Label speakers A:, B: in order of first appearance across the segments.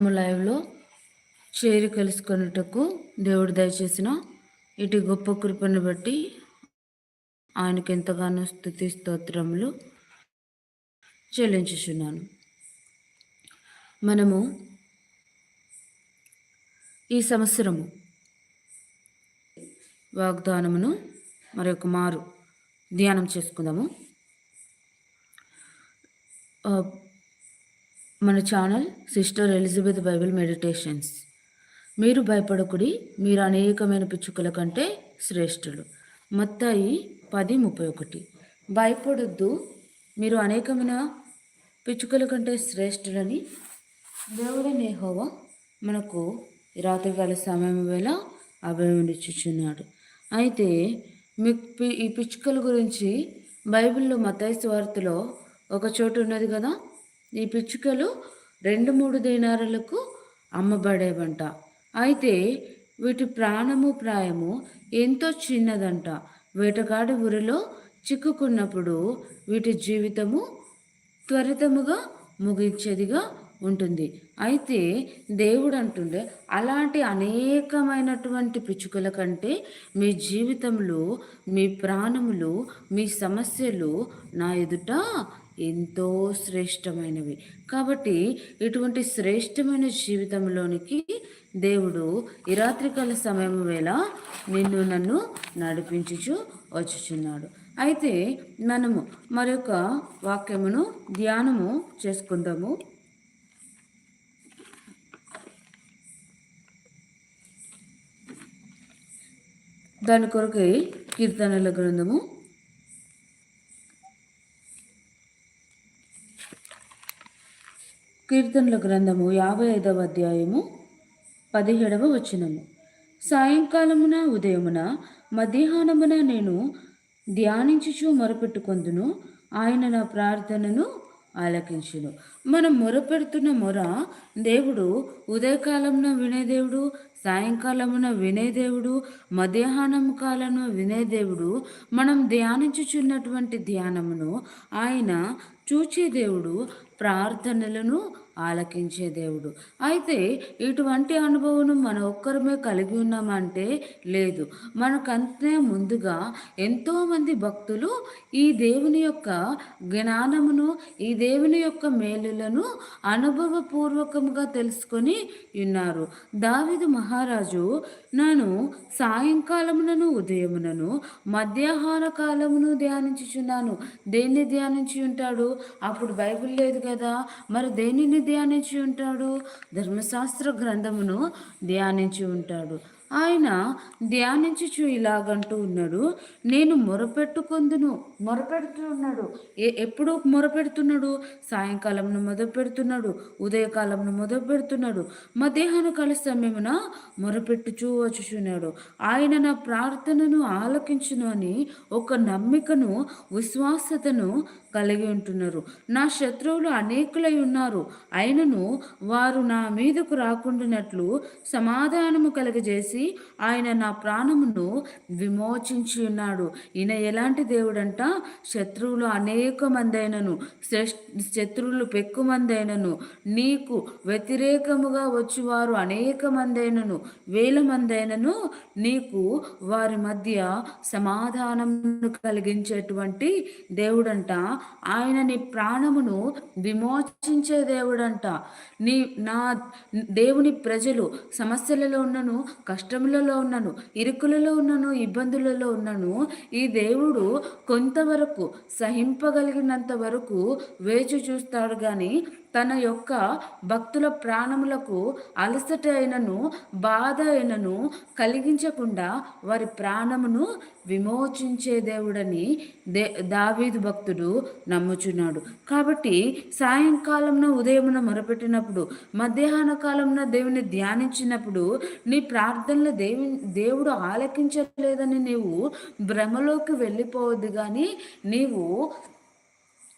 A: లైవ్లో చేరి కలుసుకున్నట్టుకు దేవుడు దయచేసిన ఇటు గొప్ప కృపను బట్టి ఆయనకు ఎంతగానో స్థుతి స్తోత్రములు చెల్లించుచున్నాను. మనము ఈ సంవత్సరము వాగ్దానమును మరొక మారు ధ్యానం చేసుకుందాము. మన channel sister Elizabeth Bible meditations. మీరు భయపడకుడి మీరు అనేకమైన పిచ్చుకల కంటే శ్రేష్ఠులు. మొత్తాయి పది ముప్పై ఒకటి. భయపడొద్దు మీరు అనేకమైన పిచ్చుకల కంటే శ్రేష్ఠులని. దేవుడే నేహోవా మనకు రాత్రికాల సమయం వేళ అభయమిచ్చుచున్నాడు అయితే మీ ఈ పిచ్చుకల గురించి బైబిల్లో మతాయి వార్తలో ఒక చోటు ఉన్నది కదా? ఈ పిచ్చుకలు రెండు మూడు దేనారులకు అమ్మబడేవంట. అయితే వీటి ప్రాణము ప్రాయము ఎంతో చిన్నదంట. వేటగాడి ఊరిలో చిక్కుకున్నప్పుడు వీటి జీవితము త్వరితముగా ముగించేదిగా ఉంటుంది. అయితే దేవుడు అంటుండే అలాంటి అనేకమైనటువంటి పిచ్చుకల కంటే మీ జీవితంలో మీ ప్రాణములు మీ సమస్యలు నా ఎదుట ఎంతో శ్రేష్టమైనవి. కాబట్టి ఇటువంటి శ్రేష్టమైన జీవితంలోనికి దేవుడు ఈ రాత్రికాల సమయం వేళ నిన్ను నన్ను నడిపించుచు వచ్చుచున్నాడు. అయితే మనము మరొక వాక్యమును ధ్యానము చేసుకుందాము. దాని కొరకై కీర్తనల గ్రంథము. కీర్తనల గ్రంథము యాభై ఐదవ అధ్యాయము పదిహేడవ వచనము. సాయంకాలమున ఉదయమున మధ్యాహ్నమున నేను ధ్యానించుచు మొరపెట్టుకొందును ఆయన నా ప్రార్థనను ఆలకించును. మనం మొరపెడుతున్న మొర దేవుడు ఉదయకాలంలో వినేదేవుడు సాయంకాలమున వినేదేవుడు మధ్యాహ్నం కాలమున వినేదేవుడు మనం ధ్యానించుచున్నటువంటి ధ్యానమును ఆయన చూచే దేవుడు ప్రార్థనలను ఆలకించే దేవుడు. అయితే ఇటువంటి అనుభవం మన ఒక్కరమే కలిగి ఉన్నామంటే లేదు. మనకంతే ముందుగా ఎంతోమంది భక్తులు ఈ దేవుని యొక్క జ్ఞానమును ఈ దేవుని యొక్క మేలు క్రియలను అనుభవపూర్వకంగా తెలుసుకొని ఉన్నారు దావిదు మహారాజు నన్ను సాయంకాలమునను ఉదయమునను మధ్యాహ్న కాలమును ధ్యానించుచున్నాను. దేన్ని ధ్యానించి ఉంటాడు? అప్పుడు బైబిల్ లేదు కదా. మరి దేనిని ధ్యానించి ఉంటాడు? ధర్మశాస్త్ర గ్రంథమును ధ్యానించి ఉంటాడు. ఆయన ధ్యానించుచు ఇలాగంటూ ఉన్నాడు నేను మొరపెట్టుకొందును మొరపెడుతూ ఉన్నాడు ఏ ఎప్పుడు మొరపెడుతున్నాడు? సాయంకాలంను మొదలు పెడుతున్నాడు ఉదయకాలంను మొదలు పెడుతున్నాడు మధ్యాహ్న కాల సమయమున మొరపెట్టుచూ వచ్చుచున్నాడు. ఆయన నా ప్రార్థనను ఆలకించును అని ఒక నమ్మికను విశ్వాసతను కలిగి ఉంటున్నారు. నా శత్రువులు అనేకులై ఉన్నారు. అయినను వారు నా మీదకు రాకుండానట్లు సమాధానము కలగజేసి ఆయన నా ప్రాణమును విమోచించి ఉన్నాడు. ఈయన ఎలాంటి దేవుడంట? శత్రువులు అనేక మందైనను శత్రువులు పెక్కు మందైనను నీకు వ్యతిరేకముగా వచ్చి వారు అనేక మందైనను వేల మందైనను నీకు వారి మధ్య సమాధానం కలిగించేటువంటి దేవుడంట ఆయన నీ ప్రాణమును విమోచించే దేవుడంట. నీ నా దేవుని ప్రజలు సమస్యలలో ఉన్నను కష్టములలో ఉన్నను ఇరుకులలో ఉన్నను ఇబ్బందులలో ఉన్నను ఈ దేవుడు కొంతవరకు సహింపగలిగినంత వరకు వేచి చూస్తాడు కానీ తన యొక్క భక్తుల ప్రాణములకు అలసట అయినను బాధ అయినను కలిగించకుండా వారి ప్రాణమును విమోచించే దేవుడని దే దావీదు భక్తుడు నమ్ముచున్నాడు. కాబట్టి సాయంకాలంలో ఉదయమున మొరపెట్టినప్పుడు మధ్యాహ్న కాలంలో దేవుని ధ్యానించినప్పుడు నీ ప్రార్థనలు దేవి దేవుడు ఆలకించలేదని నీవు భ్రమలోకి వెళ్ళిపోవద్దు కానీ నీవు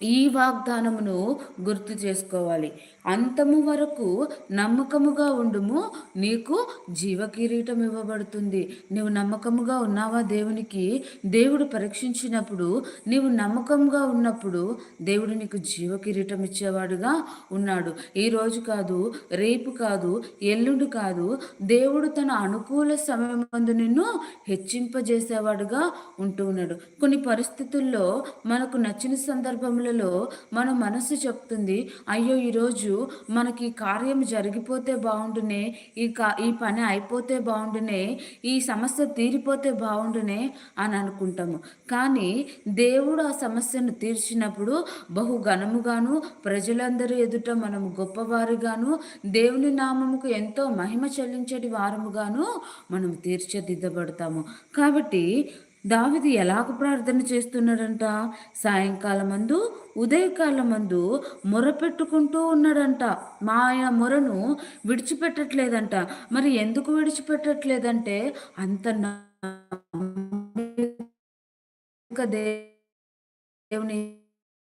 A: ఈ వాగ్దానమును గుర్తు చేసుకోవాలి. అంతము వరకు నమ్మకముగా ఉండుము నీకు జీవ కిరీటం ఇవ్వబడుతుంది. నువ్వు నమ్మకముగా ఉన్నావా దేవునికి? దేవుడు పరీక్షించినప్పుడు నీవు నమ్మకంగా ఉన్నప్పుడు దేవుడు నీకు జీవ కిరీటం ఇచ్చేవాడుగా ఉన్నాడు. ఈ రోజు కాదు రేపు కాదు ఎల్లుండి కాదు దేవుడు తన అనుకూల సమయం మందు నిన్ను హెచ్చింపజేసేవాడుగా ఉంటూ ఉన్నాడు. కొన్ని పరిస్థితుల్లో మనకు నచ్చిన సందర్భంలో సందర్భములలో మన మనసు చెప్తుంది అయ్యో ఈరోజు మనకి కార్యం జరిగిపోతే బాగుండునే ఈ కా ఈ పని అయిపోతే బాగుండునే ఈ సమస్య తీరిపోతే బాగుండునే అని అనుకుంటాము. కానీ దేవుడు ఆ సమస్యను తీర్చినప్పుడు బహు ఘనముగాను ప్రజలందరూ ఎదుట మనము గొప్పవారిగాను దేవుని నామముకు ఎంతో మహిమ చెల్లించేటి వారముగాను మనం తీర్చిదిద్దబడతాము. కాబట్టి దావిది ఎలాగ ప్రార్థన చేస్తున్నాడంట? సాయంకాలం అందు ఉదయకాలం మందు మొరపెట్టుకుంటూ ఉన్నాడంట. మా ఆయన మొరను విడిచిపెట్టట్లేదంట. మరి ఎందుకు విడిచిపెట్టట్లేదంటే అంత దేవుని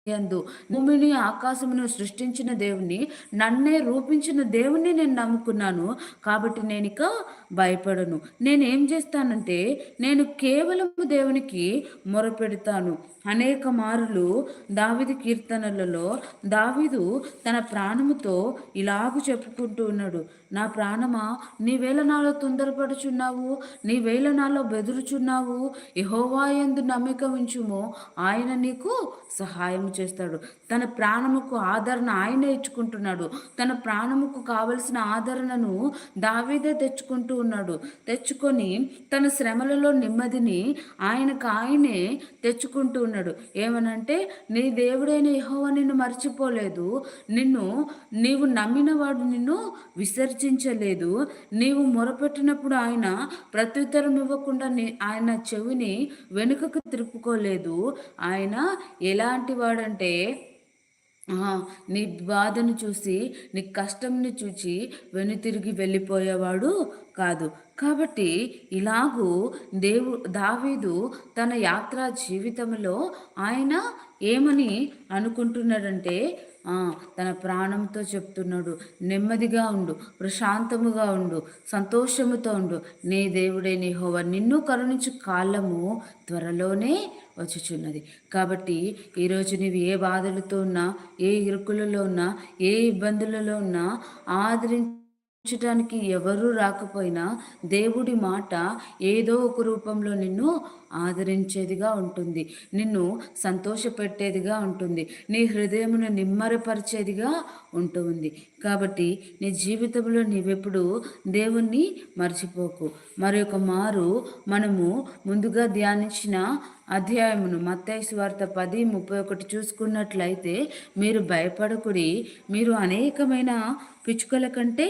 A: యందు భూమిని ఆకాశమును సృష్టించిన దేవుని నన్నే రూపించిన దేవుని నేను నమ్ముకున్నాను. కాబట్టి నేను ఇక భయపడను. నేనేం చేస్తానంటే నేను కేవలం దేవునికి మొరపెడతాను. అనేక మారులు దావిది కీర్తనలలో దావిదు తన ప్రాణముతో ఇలాగ చెప్పుకుంటూ ఉన్నాడు. నా ప్రాణమా నీవేళ నాలో తొందరపడుచున్నావు నీవేళ నాలో బెదురుచున్నావు. యహోవాయందు నమ్మిక ఉంచుమో ఆయన నీకు సహాయం చేస్తాడు. తన ప్రాణముకు ఆదరణ ఆయనే ఇచ్చుకుంటున్నాడు. తన ప్రాణముకు కావలసిన ఆదరణను దావీదే తెచ్చుకుంటూ ఉన్నాడు. తెచ్చుకొని తన శ్రమలలో నెమ్మదిని ఆయనకు ఆయనే తెచ్చుకుంటూ ఉన్నాడు. ఏమనంటే నీ దేవుడైన యహోవ నిన్ను మర్చిపోలేదు. నిన్ను నీవు నమ్మిన వాడు నిన్ను విసర్జించలేదు నీవు మొరపెట్టినప్పుడు ఆయన ప్రత్యుత్తరం ఇవ్వకుండా ఆయన చెవిని వెనుకకు తిరుపుకోలేదు. ఆయన ఎలాంటి వాడంటే నీ బాధను చూసి నీ కష్టంని చూచి వెనుతిరిగి వెళ్ళిపోయేవాడు కాదు. కాబట్టి ఇలాగూ దేవు దావీదు తన యాత్రా జీవితంలో ఆయన ఏమని అనుకుంటున్నాడంటే తన ప్రాణంతో చెప్తున్నాడు. నెమ్మదిగా ఉండు ప్రశాంతముగా ఉండు సంతోషముతో ఉండు. నీ దేవుడే నీ హోవ నిన్ను కరుణించు కాలము త్వరలోనే వచ్చుచున్నది. కాబట్టి ఈరోజు నీవు ఏ బాధలతో ఉన్నా ఏ ఇరుకులలో ఉన్నా ఏ ఇబ్బందులలో ఉన్నా ఆదరించి ఉంచడానికి ఎవరూ రాకపోయినా దేవుడి మాట ఏదో ఒక రూపంలో నిన్ను ఆదరించేదిగా ఉంటుంది. నిన్ను సంతోషపెట్టేదిగా ఉంటుంది. నీ హృదయమును నిమ్మరపరిచేదిగా ఉంటుంది కాబట్టి నీ జీవితంలో నీవెప్పుడు దేవుణ్ణి మర్చిపోకు. మరొక మారు మనము ముందుగా ధ్యానించిన అధ్యాయమును మత్తైసు వార్త పది ముప్పై ఒకటి చూసుకున్నట్లయితే మీరు భయపడకుడి. మీరు అనేకమైన పిచ్చుకల కంటే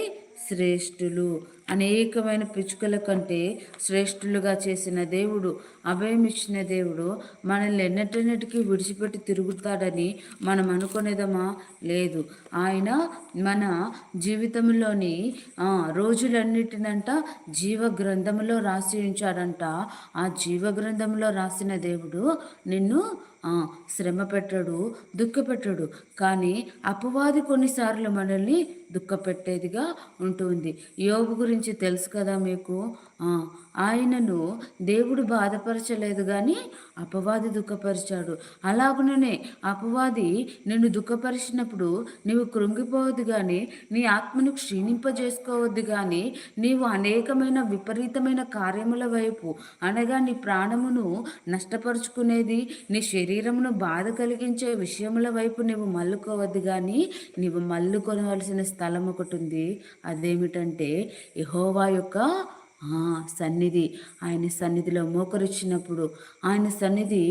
A: శ్రేష్ఠులు. అనేకమైన పిచ్చుకల కంటే శ్రేష్ఠులుగా చేసిన దేవుడు అభయమిచ్చిన దేవుడు మనల్ని ఎన్నటన్నిటికీ విడిచిపెట్టి తిరుగుతాడని మనం అనుకునేదమా? లేదు. ఆయన మన జీవితంలోని రోజులన్నిటినంట జీవ గ్రంథంలో రాసి ఉంచాడంట. ఆ జీవ గ్రంథంలో రాసిన దేవుడు నిన్ను శ్రమ పెట్టడు దుఃఖపెట్టడు కానీ అపవాది కొన్నిసార్లు మనల్ని దుఃఖపెట్టేదిగా ఉంటుంది. యోగు గురించి తెలుసు కదా మీకు? ఆయనను దేవుడు బాధపరచలేదు కానీ అపవాది దుఃఖపరిచాడు. అలాగుననే అపవాది నిన్ను దుఃఖపరిచినప్పుడు నీవు కృంగిపోవద్దు కానీ నీ ఆత్మను క్షీణింపజేసుకోవద్దు కానీ నీవు అనేకమైన విపరీతమైన కార్యముల వైపు అనగా నీ ప్రాణమును నష్టపరుచుకునేది నీ శరీరమును బాధ కలిగించే విషయముల వైపు నీవు మల్లుకోవద్దు కానీ నీవు మల్లుకొనవలసిన స్థలం ఒకటి ఉంది. అదేమిటంటే యహోవా యొక్క సన్నిధి. ఆయన సన్నిధిలో మోకరిచ్చినప్పుడు ఆయన సన్నిధి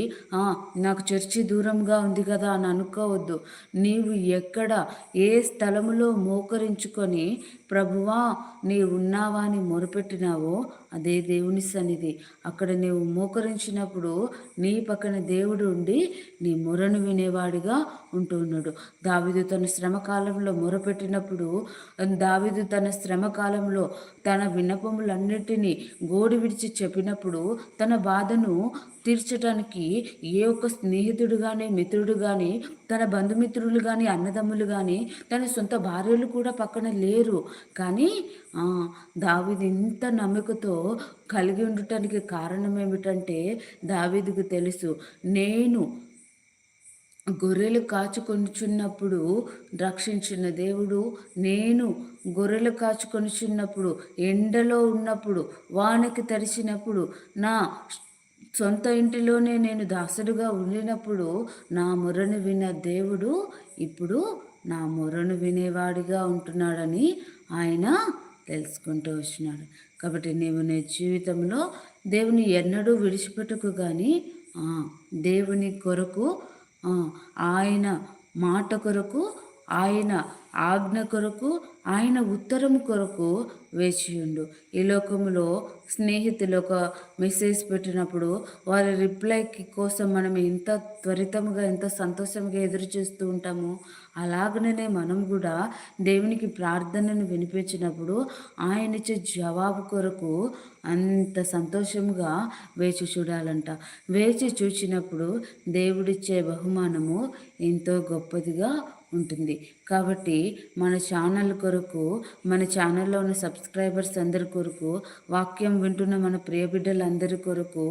A: నాకు చర్చి దూరంగా ఉంది కదా అని అనుకోవద్దు. నీవు ఎక్కడ ఏ స్థలములో మోకరించుకొని ప్రభువా నీ ఉన్నావా అని మొరపెట్టినావో అదే దేవుని సన్నిధి. అక్కడ నీవు మోకరించినప్పుడు నీ పక్కన దేవుడు ఉండి నీ మొరను వినేవాడిగా ఉంటున్నాడు దావిదు తన శ్రమ కాలంలో మొరపెట్టినప్పుడు దావిదు తన శ్రమ కాలంలో తన విన్నపములన్నిటినీ గోడి విడిచి చెప్పినప్పుడు తన బాధను తీర్చడానికి ఏ ఒక్క స్నేహితుడు కానీ మిత్రుడు కానీ తన బంధుమిత్రులు కానీ అన్నదమ్ములు కానీ తన సొంత భార్యలు కూడా పక్కన లేరు. కానీ దావిది ఇంత నమ్మకతో కలిగి ఉండటానికి కారణం ఏమిటంటే దావిదికి తెలుసు నేను గొర్రెలు కాచుకొనిచున్నప్పుడు రక్షించిన దేవుడు నేను గొర్రెలు కాచుకొనిచున్నప్పుడు ఎండలో ఉన్నప్పుడు వానకి తరిచినప్పుడు నా సొంత ఇంటిలోనే నేను దాసుడుగా ఉండినప్పుడు నా మొరను విన్న దేవుడు ఇప్పుడు నా మొరను వినేవాడిగా ఉంటున్నాడని ఆయన తెలుసుకుంటూ వచ్చినాడు. కాబట్టి నీవు నీ జీవితంలో దేవుని ఎన్నడూ విడిచిపెట్టుకు కానీ దేవుని కొరకు ఆయన మాట కొరకు ఆయన ఆజ్ఞ కొరకు ఆయన ఉత్తరం కొరకు వేచియుండు. ఈ లోకంలో స్నేహితులు ఒక మెసేజ్ పెట్టినప్పుడు వారి రిప్లైకి కోసం మనం ఎంత త్వరితంగా ఎంత సంతోషంగా ఎదురు చూస్తూ ఉంటాము అలాగనే మనం కూడా దేవునికి ప్రార్థనను వినిపించినప్పుడు ఆయన జవాబు కొరకు అంత సంతోషంగా వేచి చూడాలంట. వేచి చూచినప్పుడు దేవుడిచ్చే బహుమానము ఎంతో గొప్పదిగా ఉంటుంది. కాబట్టి మన ఛానల్ కొరకు మన ఛానల్లో ఉన్న సబ్స్క్రైబర్స్ అందరి కొరకు వాక్యం వింటున్న మన ప్రియ బిడ్డలందరి కొరకు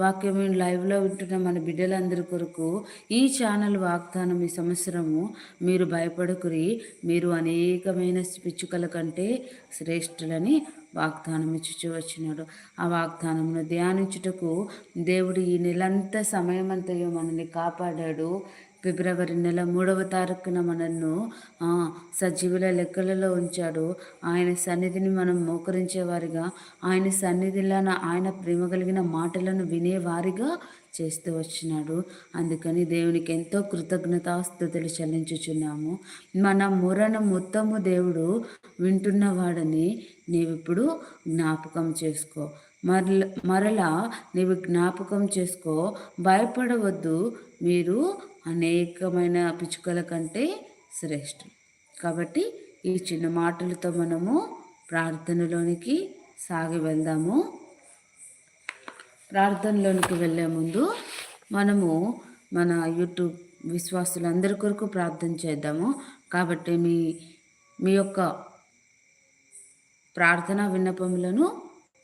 A: వాక్యం లైవ్లో వింటున్న మన బిడ్డలందరి కొరకు ఈ ఛానల్ వాగ్దానం ఈ సంవత్సరము మీరు భయపడకురి మీరు అనేకమైన పిచ్చుకల కంటే శ్రేష్ఠులని వాగ్దానం ఇచ్చుచూ వచ్చినాడు. ఆ వాగ్దానమును ధ్యానించుటకు దేవుడు ఈ నెలంతా సమయమంతయో మనల్ని కాపాడాడు. ఫిబ్రవరి నెల మూడవ తారీఖున మనల్ని సజీవుల లెక్కలలో ఉంచాడు. ఆయన సన్నిధిని మనం మోకరించేవారిగా ఆయన సన్నిధిలో ఆయన ప్రేమ కలిగిన మాటలను వినేవారిగా చేస్తూ వచ్చినాడు. అందుకని దేవునికి ఎంతో కృతజ్ఞతాస్థుతులు చెల్లించుచున్నాము. మన మురణ మొత్తము దేవుడు వింటున్నవాడని నీవిప్పుడు జ్ఞాపకం చేసుకో. మరల మరలా నీవు జ్ఞాపకం చేసుకో. భయపడవద్దు. మీరు అనేకమైన పిచ్చుకల కంటే శ్రేష్టం. కాబట్టి ఈ చిన్న మాటలతో మనము ప్రార్థనలోనికి సాగి వెళ్దాము. ప్రార్థనలోనికి వెళ్ళే ముందు మనము మన యూట్యూబ్ విశ్వాసులందరి కొరకు ప్రార్థన చేద్దాము. కాబట్టి మీ మీ యొక్క ప్రార్థన విన్నపములను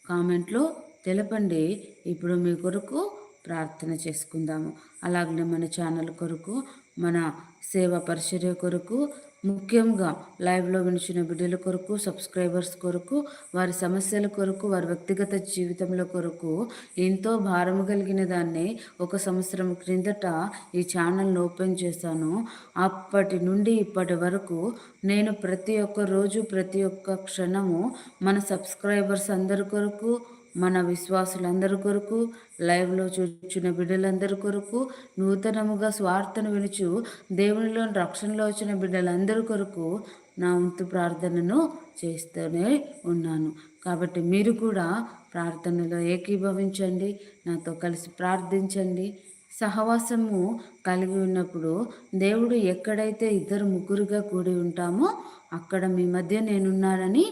A: కామెంట్లో తెలపండి. ఇప్పుడు మీ కొరకు ప్రార్థన చేసుకుందాము. అలాగనే మన ఛానల్ కొరకు మన సేవ పరిచర్య కొరకు ముఖ్యంగా లైవ్లో వినిచిన బిడ్డల కొరకు సబ్స్క్రైబర్స్ కొరకు వారి సమస్యల కొరకు వారి వ్యక్తిగత జీవితంలో కొరకు ఎంతో భారం కలిగిన దాన్ని ఒక సంవత్సరం క్రిందట ఈ ఛానల్ను ఓపెన్ చేశాను. అప్పటి నుండి ఇప్పటి వరకు నేను ప్రతి ఒక్క రోజు ప్రతి ఒక్క క్షణము మన సబ్స్క్రైబర్స్ అందరి కొరకు మన విశ్వాసులందరి కొరకు లైవ్లో చూచిన బిడ్డలందరి కొరకు నూతనముగా స్వార్థను వినుచు దేవునిలో రక్షణలో వచ్చిన బిడ్డలందరి కొరకు నా వంతు ప్రార్థనను చేస్తూనే ఉన్నాను. కాబట్టి మీరు కూడా ప్రార్థనలో ఏకీభవించండి నాతో కలిసి ప్రార్థించండి. సహవాసము కలిగి ఉన్నప్పుడు దేవుడు ఎక్కడైతే ఇద్దరు ముగ్గురుగా కూడి ఉంటామో అక్కడ మీ మధ్య నేనున్నానని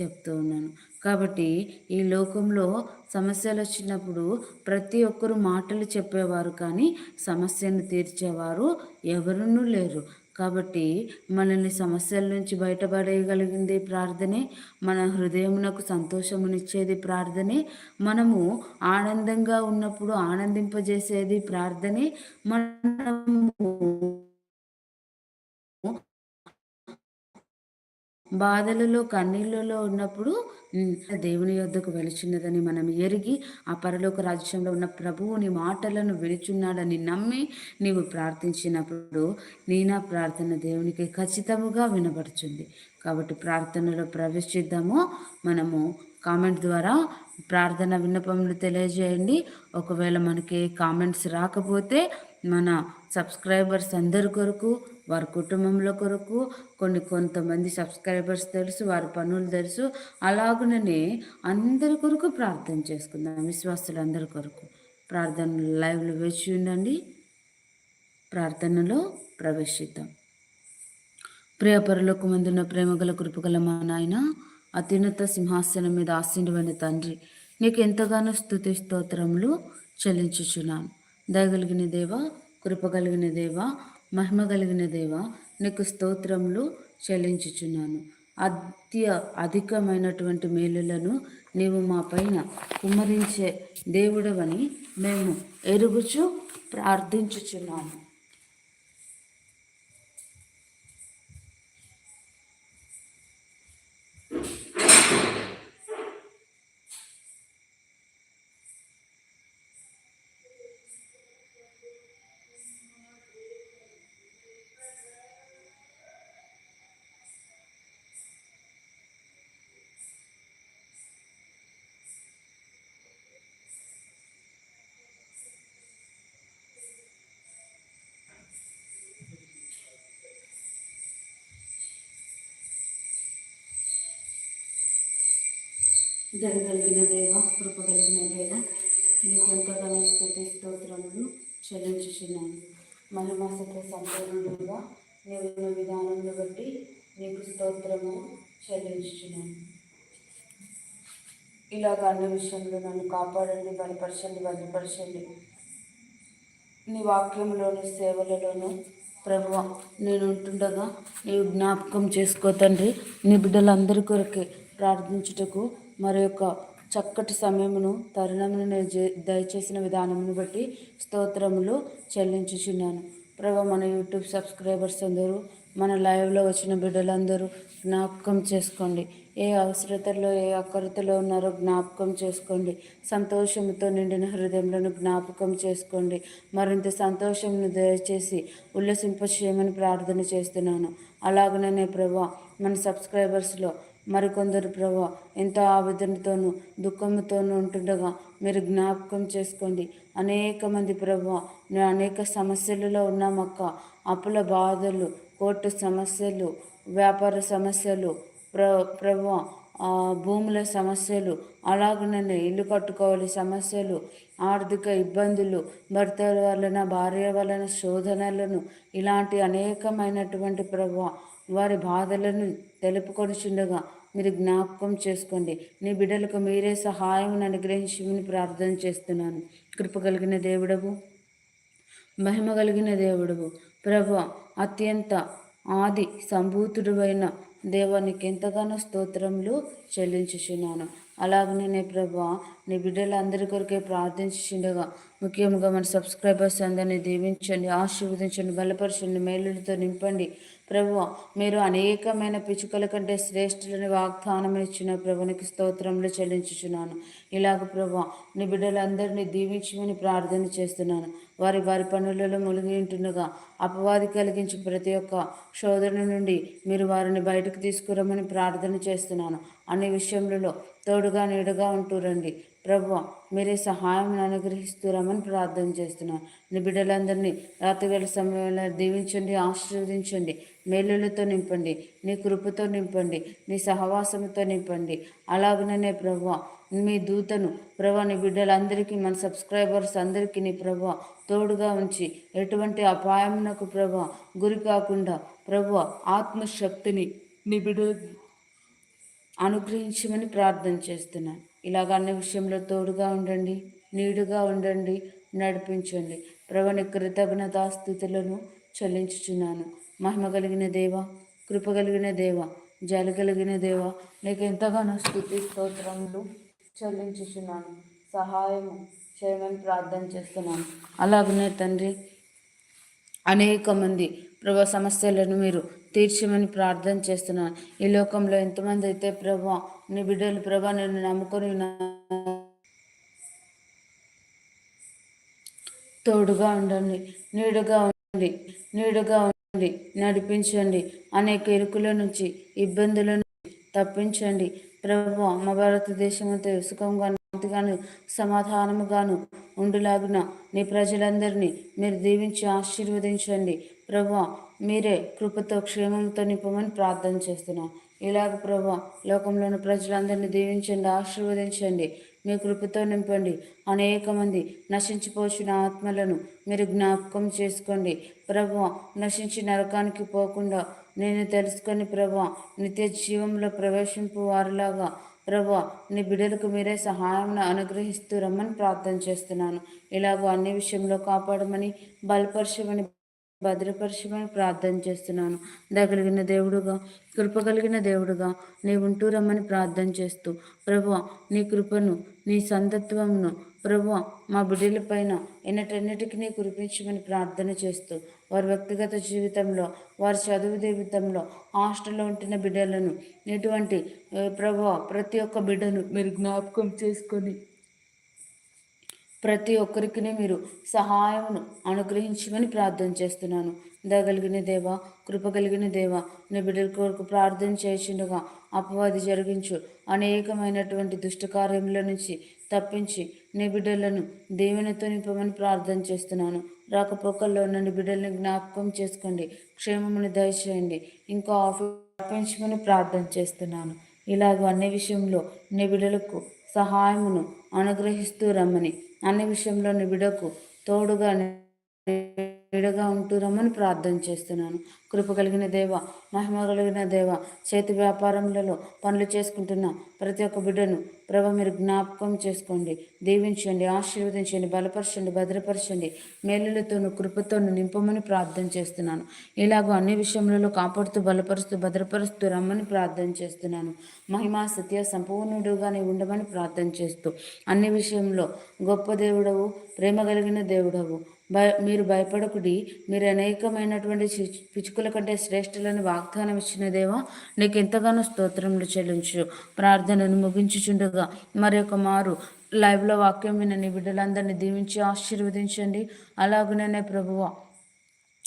A: చెప్తూ ఉన్నాను. కాబట్టి ఈ లోకంలో సమస్యలు వచ్చినప్పుడు ప్రతి ఒక్కరు మాటలు చెప్పేవారు కానీ సమస్యను తీర్చేవారు ఎవరునూ లేరు. కాబట్టి మనల్ని సమస్యల నుంచి బయటపడేయగలిగింది ప్రార్థనే మన హృదయమునకు సంతోషమునిచ్చేది ప్రార్థనే మనము ఆనందంగా ఉన్నప్పుడు ఆనందింపజేసేది ప్రార్థనే మనము బాధలలో కన్నీళ్ళలో ఉన్నప్పుడు దేవుని యొద్దకు వెలుచున్నదని మనం ఎరిగి ఆ పరలోక రాజ్యంలో ఉన్న ప్రభువుని మాటలను వెలుచున్నాడని నమ్మి నీవు ప్రార్థించినప్పుడు నీ నా ప్రార్థన దేవునికి ఖచ్చితముగా వినబడుచుంది. కాబట్టి ప్రార్థనలో ప్రవేశిద్దాము. మనము కామెంట్ ద్వారా ప్రార్థన విన్నపములు తెలియజేయండి. ఒకవేళ మనకి కామెంట్స్ రాకపోతే మన సబ్స్క్రైబర్స్ అందరి కొరకు వారి కుటుంబంలో కొరకు కొన్ని కొంతమంది సబ్స్క్రైబర్స్ తెలుసు వారి పనులు తెలుసు. అలాగుననే అందరి కొరకు ప్రార్థన చేసుకుందాం. విశ్వాసులు అందరి కొరకు ప్రార్థన లైవ్లో వేచి ఉండండి. ప్రార్థనలో ప్రవేశిద్దాం. ప్రియపరులకు ముందున్న ప్రేమగల కృపగల మా నాయన అత్యున్నత సింహాసనం మీద ఆశీనువైన తండ్రి నీకు ఎంతగానో స్థుతి స్తోత్రములు చెల్లించుచున్నాను దయగలిగిన దేవ కృపగలిగిన దేవ మహిమ కలిగిన దేవ నీకు స్తోత్రములు చెల్లించుచున్నాను. అత్య అధికమైనటువంటి మేలులను నీవు మా పైన కుమ్మరించే దేవుడవని మేము ఎరుగుచు ప్రార్థించుచున్నాము. దయగలిగిన దేవ కృప కలిగిన దేవ నీకు ఎంతగానో స్థుతి స్తోత్రములు చెల్లించుచున్నాను. మహిమాసతో సంపూర్ణుడుగా నీవు విధానంలో బట్టి నీకు స్తోత్రము చెల్లించుచున్నాను. ఇలాగ అన్ని విషయంలో నన్ను కాపాడండి బలపరచండి భద్రపరచండి. నీ వాక్యంలోని సేవలలోనూ ప్రభు నేను ఉంటుండగా నీవు జ్ఞాపకం చేసుకో తండ్రి. నీ బిడ్డలందరి కొరకే ప్రార్థించుటకు మరి యొక్క చక్కటి సమయమును తరుణమును దయచేసిన విధానమును బట్టి స్తోత్రములు చెల్లించుచున్నాను. ప్రభా మన యూట్యూబ్ సబ్స్క్రైబర్స్ అందరూ మన లైవ్లో వచ్చిన బిడ్డలందరూ జ్ఞాపకం చేసుకోండి. ఏ అవసరతలో ఏ అక్కరతలో ఉన్నారో జ్ఞాపకం చేసుకోండి. సంతోషంతో నిండిన హృదయంలో జ్ఞాపకం చేసుకోండి. మరింత సంతోషంను దయచేసి ఉల్లసింప చేయమని ప్రార్థన చేస్తున్నాను. అలాగనే ప్రభా మన సబ్స్క్రైబర్స్లో మరికొందరు ప్రభు ఎంతో ఆవేదనతోనూ దుఃఖంతోనూ ఉంటుండగా మీరు జ్ఞాపకం చేసుకోండి. అనేక మంది ప్రభు అనేక సమస్యలలో ఉన్నామక్క అప్పుల బాధలు కోర్టు సమస్యలు వ్యాపార సమస్యలు ప్ర ప్రభు భూముల సమస్యలు అలాగనే ఇల్లు కట్టుకోవాలి సమస్యలు ఆర్థిక ఇబ్బందులు భర్త వలన భార్య వలన శోధనలను ఇలాంటి అనేకమైనటువంటి ప్రభు వారి బాధలను తెలుపుకొనిచుండగా మీరు జ్ఞాపకం చేసుకోండి. నీ బిడ్డలకు మీరే సహాయం అనుగ్రహించమని ప్రార్థన చేస్తున్నాను. కృప కలిగిన దేవుడవు మహిమ కలిగిన దేవుడవు. ప్రభు అత్యంత ఆది సంభూతుడువైన దేవానికి ఎంతగానో స్తోత్రములు చెల్లించుచున్నాను. అలాగనే ప్రభా నీ బిడ్డలందరి కొరకే ప్రార్థించుండగా ముఖ్యంగా మన సబ్స్క్రైబర్స్ అందరినీ దీవించండి ఆశీర్వదించండి బలపరచండి మేలులతో నింపండి. ప్రభు మీరు అనేకమైన పిచుకల కంటే శ్రేష్ఠులని వాగ్దానం ఇచ్చిన ప్రభునికి స్తోత్రంలో చెల్లించుచున్నాను. ఇలాగ ప్రభు నీ బిడ్డలందరినీ దీవించమని ప్రార్థన చేస్తున్నాను. వారి వారి పనులలో మునిగి ఉంటుండగా అపవాది కలిగించి ప్రతి ఒక్క శోధన నుండి మీరు వారిని బయటకు తీసుకురమ్మని ప్రార్థన చేస్తున్నాను. అన్ని విషయములలో తోడుగా నీడుగా ఉంటూరండి ప్రభు మీరే సహాయం అనుగ్రహిస్తురామని ప్రార్థన చేస్తున్నాను నీ బిడ్డలందరినీ రాత్రివేళ సమయంలో దీవించండి ఆశీర్వదించండి మేలులతో నింపండి నీ కృపతో నింపండి నీ సహవాసంతో నింపండి. అలాగనే ప్రభు మీ దూతను ప్రభా నీ బిడ్డలందరికీ మన సబ్స్క్రైబర్స్ అందరికీ నీ ప్రభా తోడుగా ఉంచి ఎటువంటి అపాయమునకు ప్రభా గురి కాకుండా ప్రభు ఆత్మశక్తిని నీ బిడ్డ అనుగ్రహించమని ప్రార్థన చేస్తున్నాను ఇలాగ అన్ని విషయంలో తోడుగా ఉండండి నీడుగా ఉండండి నడిపించండి. ప్రవణ కృతజ్ఞతాస్థుతులను చెల్లించుచున్నాను. మహిమ కలిగిన దేవ కృప కలిగిన దేవ జల కలిగిన దేవ నీకు ఎంతగానో స్థుతి స్తోత్రములు చెల్లించుచున్నాను. సహాయము చేయమని ప్రార్థన చేస్తున్నాను. అలాగనే తండ్రి అనేక మంది ప్రభా సమస్యలను మీరు తీర్చమని ప్రార్థన చేస్తున్నాను ఈ లోకంలో ఎంతమంది అయితే ప్రభా నీ బిడ్డలు ప్రభా నేను నమ్ముకొని తోడుగా ఉండండి నీడుగా ఉండండి నీడుగా ఉండండి నడిపించండి. అనేక ఇరుకుల నుంచి ఇబ్బందుల నుంచి తప్పించండి. ప్రభు మా భారతదేశం అంతా సుఖంగా శాంతిగాను సమాధానముగాను ఉండులాగున నీ ప్రజలందరినీ మీరు దీవించి ఆశీర్వదించండి. ప్రభు మీరే కృపతో క్షేమంతో నింపమని ప్రార్థన చేస్తున్నాం. ఇలాగ ప్రభా లోకంలోని ప్రజలందరినీ దీవించండి ఆశీర్వదించండి. మీ కృపతో నింపండి. అనేక మంది నశించిపోచిన ఆత్మలను మీరు జ్ఞాపకం చేసుకోండి. ప్రభు నశించి నరకానికి పోకుండా నేను తెలుసుకొని ప్రభు నిత్య జీవంలో ప్రవేశింపు వారిలాగా ప్రభా నీ బిడ్డలకు మీరే సహాయం అనుగ్రహిస్తూ రమ్మని ప్రార్థన చేస్తున్నాను. ఇలాగ అన్ని విషయంలో కాపాడమని బలపరచమని భద్రపరచమని ప్రార్థన చేస్తున్నాను. దగలిగిన దేవుడుగా కృప కలిగిన దేవుడుగా నీ ఉంటూ రమ్మని ప్రార్థన చేస్తూ ప్రభు నీ కృపను నీ సంతత్వమును ప్రభు మా బిడ్డల పైన ఎన్నటన్నిటికీ కురిపించమని ప్రార్థన చేస్తూ వారి వ్యక్తిగత జీవితంలో వారి చదువు జీవితంలో హాస్టల్లో ఉంటున్న బిడ్డలను ఇటువంటి ప్రభు ప్రతి ఒక్క బిడ్డను మీరు జ్ఞాపకం చేసుకొని ప్రతి ఒక్కరికి మీరు సహాయమును అనుగ్రహించమని ప్రార్థన చేస్తున్నాను. దగలిగిన దేవ కృప కలిగిన దేవ నీ బిడ్డల కొరకు ప్రార్థన చేసిండగా అపవాది జరిగించు. అనేకమైనటువంటి దుష్టకార్యముల నుంచి తప్పించి నీ బిడ్డలను దేవునితో నింపమని ప్రార్థన చేస్తున్నాను. రాకపోకల్లో నన్ను బిడ్డల్ని జ్ఞాపకం చేసుకోండి. క్షేమముని దయచేయండి. ఇంకా ఆఫీస్ ప్రార్థన చేస్తున్నాను. ఇలాగ అన్ని విషయంలో నీ బిడ్డలకు సహాయమును అనుగ్రహిస్తూ రమ్మని అన్ని విషయంలో బిడకు తోడుగా నీడగా ఉంటురమ్మని ప్రార్థన చేస్తున్నాను. కృప కలిగిన దేవ మహిమ కలిగిన దేవ చేతి వ్యాపారములలో పనులు చేసుకుంటున్న ప్రతి ఒక్క బిడ్డను ప్రభ మీరు జ్ఞాపకం చేసుకోండి. దీవించండి ఆశీర్వదించండి బలపరచండి భద్రపరచండి. మేలులతోనూ కృపతోనూ నింపమని ప్రార్థన చేస్తున్నాను. ఇలాగో అన్ని విషయములలో కాపాడుతూ బలపరుస్తూ భద్రపరుస్తూ రమ్మని ప్రార్థన చేస్తున్నాను. మహిమా సత్య సంపూర్ణుడుగానే ఉండమని ప్రార్థన చేస్తూ అన్ని విషయంలో గొప్ప దేవుడవు ప్రేమ కలిగిన దేవుడవు. భయ మీరు భయపడకుడి. మీరు అనేకమైనటువంటి పిచుకుల కంటే శ్రేష్ఠులను వాగ్దానం ఇచ్చినదేమో నీకు ఎంతగానో స్తోత్రములు చెల్లించు. ప్రార్థనను ముగించుచుండగా మరి ఒక మారు లైవ్లో వాక్యం వినని బిడ్డలందరినీ దీవించి ఆశీర్వదించండి. అలాగనే ప్రభువ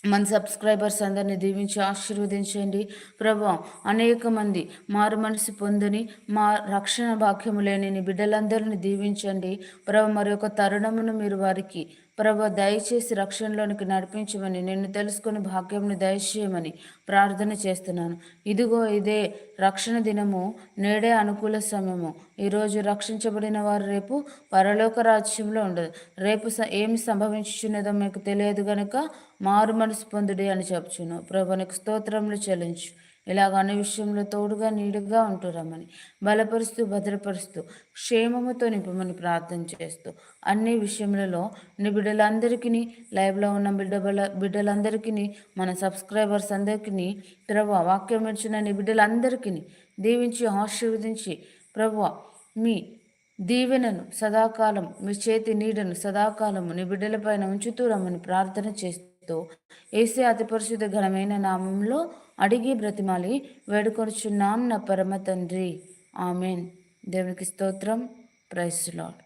A: మన సబ్స్క్రైబర్స్ అందరిని దీవించి ఆశీర్వదించండి. ప్రభా అనేక మంది మారు మనసు పొందని మా రక్షణ భాగ్యము లేని బిడ్డలందరినీ దీవించండి. ప్రభు మరి ఒక తరుణమును మీరు వారికి ప్రభ దయచేసి రక్షణలోనికి నడిపించమని నిన్ను తెలుసుకుని భాగ్యంను దయచేయమని ప్రార్థన చేస్తున్నాను. ఇదిగో ఇదే రక్షణ దినము నేడే అనుకూల సమయము. ఈరోజు రక్షించబడిన వారు రేపు పరలోక రాజ్యంలో ఉండదు రేపు ఏమి సంభవించున్నదో మీకు తెలియదు గనుక మారు మనసు పొందుడి అని చెప్పుచును ప్రభునికి స్తోత్రములు చెల్లించు. ఇలాగ అన్ని విషయంలో తోడుగా నీడుగా ఉంటురమ్మని బలపరుస్తూ భద్రపరుస్తూ క్షేమముతో నింపమని ప్రార్థన చేస్తూ అన్ని విషయములలో నీ బిడ్డలందరికీ లైవ్లో ఉన్న బిడ్డ బిడ్డలందరికీ మన సబ్స్క్రైబర్స్ అందరికీ ప్రభు వాక్యం ఇచ్చిన నీ బిడ్డలందరికీ దీవించి ఆశీర్వదించి ప్రభు మీ దీవెనను సదాకాలం మీ చేతి నీడను సదాకాలము నీ బిడ్డలపైన ఉంచుతూ రమ్మని ప్రార్థన చేస్తూ ఏసే అతి పరిశుద్ధ ఘనమైన నామంలో అడిగి బ్రతిమాలి వేడుకొనుచున్నాం నా పరమ తండ్రి. ఆమెన్. దేవునికి స్తోత్రం. Price lord